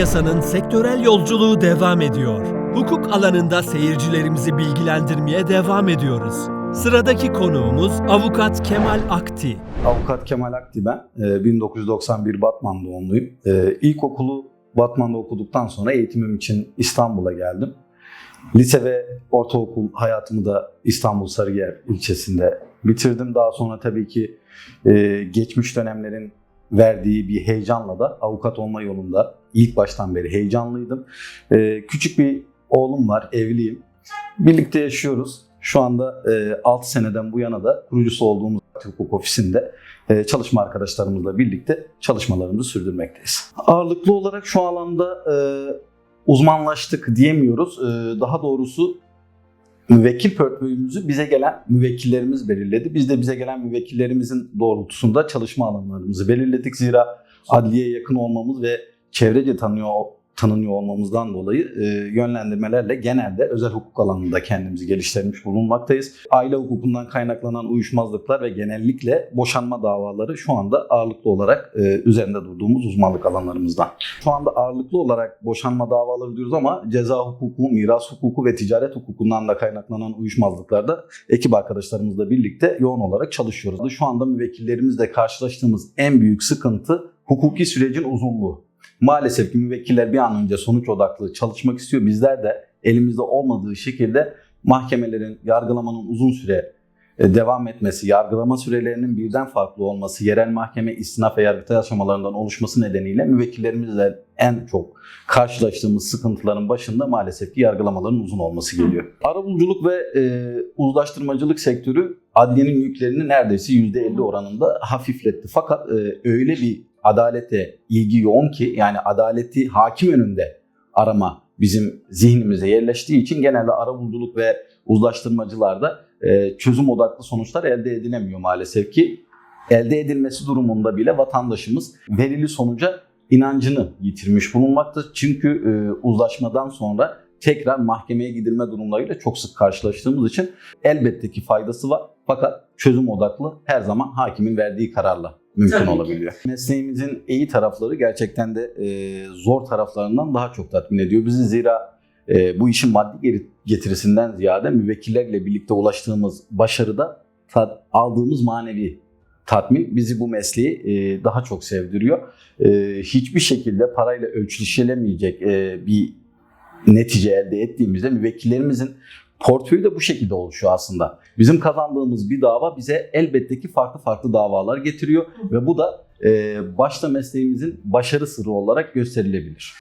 Yasanın sektörel yolculuğu devam ediyor. Hukuk alanında seyircilerimizi bilgilendirmeye devam ediyoruz. Sıradaki konuğumuz Avukat Kemal Akti. Avukat Kemal Akti ben. Ee, 1991 Batman doğumluyum. Ee, İlkokulu Batman'da okuduktan sonra eğitimim için İstanbul'a geldim. Lise ve ortaokul hayatımı da İstanbul Sarıyer ilçesinde bitirdim. Daha sonra tabii ki e, geçmiş dönemlerin verdiği bir heyecanla da avukat olma yolunda ilk baştan beri heyecanlıydım. Ee, küçük bir oğlum var, evliyim. Birlikte yaşıyoruz. Şu anda 6 seneden bu yana da kurucusu olduğumuz hukuk ofisinde e, çalışma arkadaşlarımızla birlikte çalışmalarımızı sürdürmekteyiz. Ağırlıklı olarak şu alanda e, uzmanlaştık diyemiyoruz. E, daha doğrusu müvekkil portföyümüzü bize gelen müvekkillerimiz belirledi. Biz de bize gelen müvekkillerimizin doğrultusunda çalışma alanlarımızı belirledik. Zira adliyeye yakın olmamız ve çevrece tanıyor tanınıyor olmamızdan dolayı e, yönlendirmelerle genelde özel hukuk alanında kendimizi geliştirmiş bulunmaktayız. Aile hukukundan kaynaklanan uyuşmazlıklar ve genellikle boşanma davaları şu anda ağırlıklı olarak e, üzerinde durduğumuz uzmanlık alanlarımızdan. Şu anda ağırlıklı olarak boşanma davaları diyoruz ama ceza hukuku, miras hukuku ve ticaret hukukundan da kaynaklanan uyuşmazlıklarda ekip arkadaşlarımızla birlikte yoğun olarak çalışıyoruz. Şu anda müvekkillerimizle karşılaştığımız en büyük sıkıntı hukuki sürecin uzunluğu. Maalesef ki müvekkiller bir an önce sonuç odaklı çalışmak istiyor. Bizler de elimizde olmadığı şekilde mahkemelerin yargılamanın uzun süre e, devam etmesi, yargılama sürelerinin birden farklı olması, yerel mahkeme istinaf ve yargıtay aşamalarından oluşması nedeniyle müvekkillerimizle en çok karşılaştığımız sıkıntıların başında maalesef ki yargılamaların uzun olması geliyor. Arabuluculuk ve e, uzlaştırmacılık sektörü adliyenin yüklerini neredeyse %50 oranında hafifletti. Fakat e, öyle bir adalete ilgi yoğun ki yani adaleti hakim önünde arama bizim zihnimize yerleştiği için genelde arabuluculuk ve uzlaştırmacılarda e, çözüm odaklı sonuçlar elde edilemiyor maalesef ki. Elde edilmesi durumunda bile vatandaşımız verili sonuca inancını yitirmiş bulunmakta. Çünkü e, uzlaşmadan sonra tekrar mahkemeye gidilme durumlarıyla çok sık karşılaştığımız için elbette ki faydası var. Fakat çözüm odaklı her zaman hakimin verdiği kararla mümkün Tabii ki. olabiliyor. Mesleğimizin iyi tarafları gerçekten de e, zor taraflarından daha çok tatmin ediyor bizi. Zira e, bu işin maddi getirisinden ziyade müvekkillerle birlikte ulaştığımız başarıda tat- aldığımız manevi tatmin bizi bu mesleği e, daha çok sevdiriyor. E, hiçbir şekilde parayla ölçüşülemeyecek e, bir netice elde ettiğimizde müvekkillerimizin portföyü de bu şekilde oluşuyor aslında. Bizim kazandığımız bir dava bize elbette ki farklı farklı davalar getiriyor ve bu da başta mesleğimizin başarı sırrı olarak gösterilebilir.